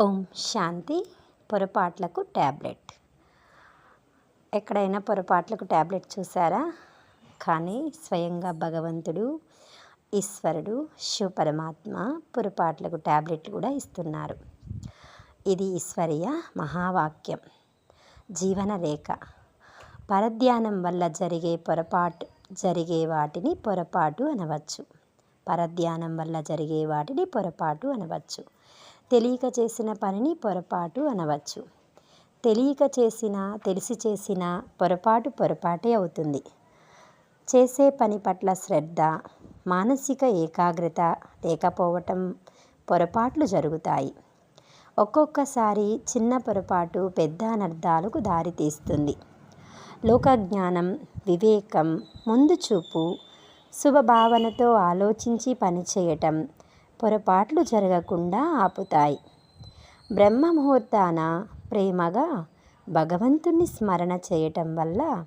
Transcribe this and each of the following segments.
ఓం శాంతి. పొరపాట్లకు tablet ఎక్కడైనా పొరపాట్లకు tablet చూసారా కానీ స్వయంగా భగవంతుడు ఈశ్వరుడు శివ పరమాత్మ పొరపాట్లకు ట్యాబ్లెట్ కూడా ఇస్తున్నారు. ఇది ఈశ్వరీయ మహావాక్యం. జీవన రేఖ పరధ్యానం వల్ల జరిగే పొరపాటు జరిగే వాటిని పొరపాటు అనవచ్చు. పరధ్యానం వల్ల జరిగే వాటిని పొరపాటు అనవచ్చు. తెలియక చేసిన పనిని పొరపాటు అనవచ్చు. తెలియక చేసిన తెలిసి చేసిన పొరపాటు పొరపాటే అవుతుంది. చేసే పని పట్ల శ్రద్ధ మానసిక ఏకాగ్రత లేకపోవటం పొరపాట్లు జరుగుతాయి. ఒక్కొక్కసారి చిన్న పొరపాటు పెద్ద అనర్థాలకు దారితీస్తుంది. లోకజ్ఞానం వివేకం ముందు చూపు శుభభావనతో ఆలోచించి పనిచేయటం పొరపాట్లు జరగకుండా ఆపుతాయి. బ్రహ్మ ముహూర్తాన ప్రేమగా భగవంతుని స్మరణ చేయటం వల్ల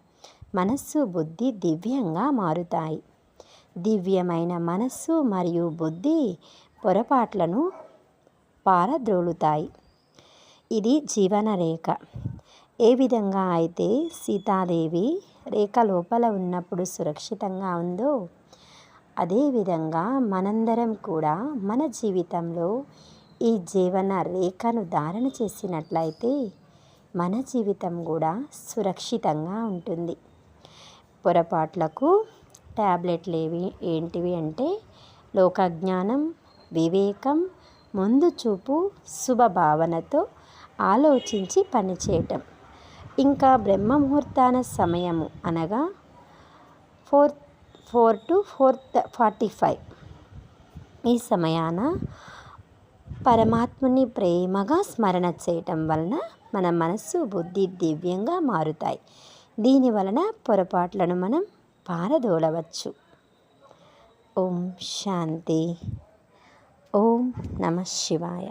మనస్సు బుద్ధి దివ్యంగా మారుతాయి. దివ్యమైన మనస్సు మరియు బుద్ధి పొరపాట్లను పారద్రోలుతాయి. ఇది జీవన రేఖ. ఏ విధంగా అయితే సీతాదేవి రేఖ లోపల ఉన్నప్పుడు సురక్షితంగా ఉందో అదేవిధంగా మనందరం కూడా మన జీవితంలో ఈ జీవన రేఖను ధారణ చేసినట్లయితే మన జీవితం కూడా సురక్షితంగా ఉంటుంది. పొరపాట్లకు ట్యాబ్లెట్లు ఏవి ఏంటివి అంటే లోకజ్ఞానం వివేకం ముందు చూపు శుభభావనతో ఆలోచించి పనిచేయటం. ఇంకా బ్రహ్మ ముహూర్తాన సమయము అనగా four four to four forty five. ఈ సమయాన పరమాత్ముని ప్రేమగా స్మరణ చేయటం వలన మన మనస్సు బుద్ధి దివ్యంగా మారుతాయి. దీని వలన పొరపాట్లను మనం పారదోలవచ్చు. ఓం శాంతి. ఓం నమ శివాయ.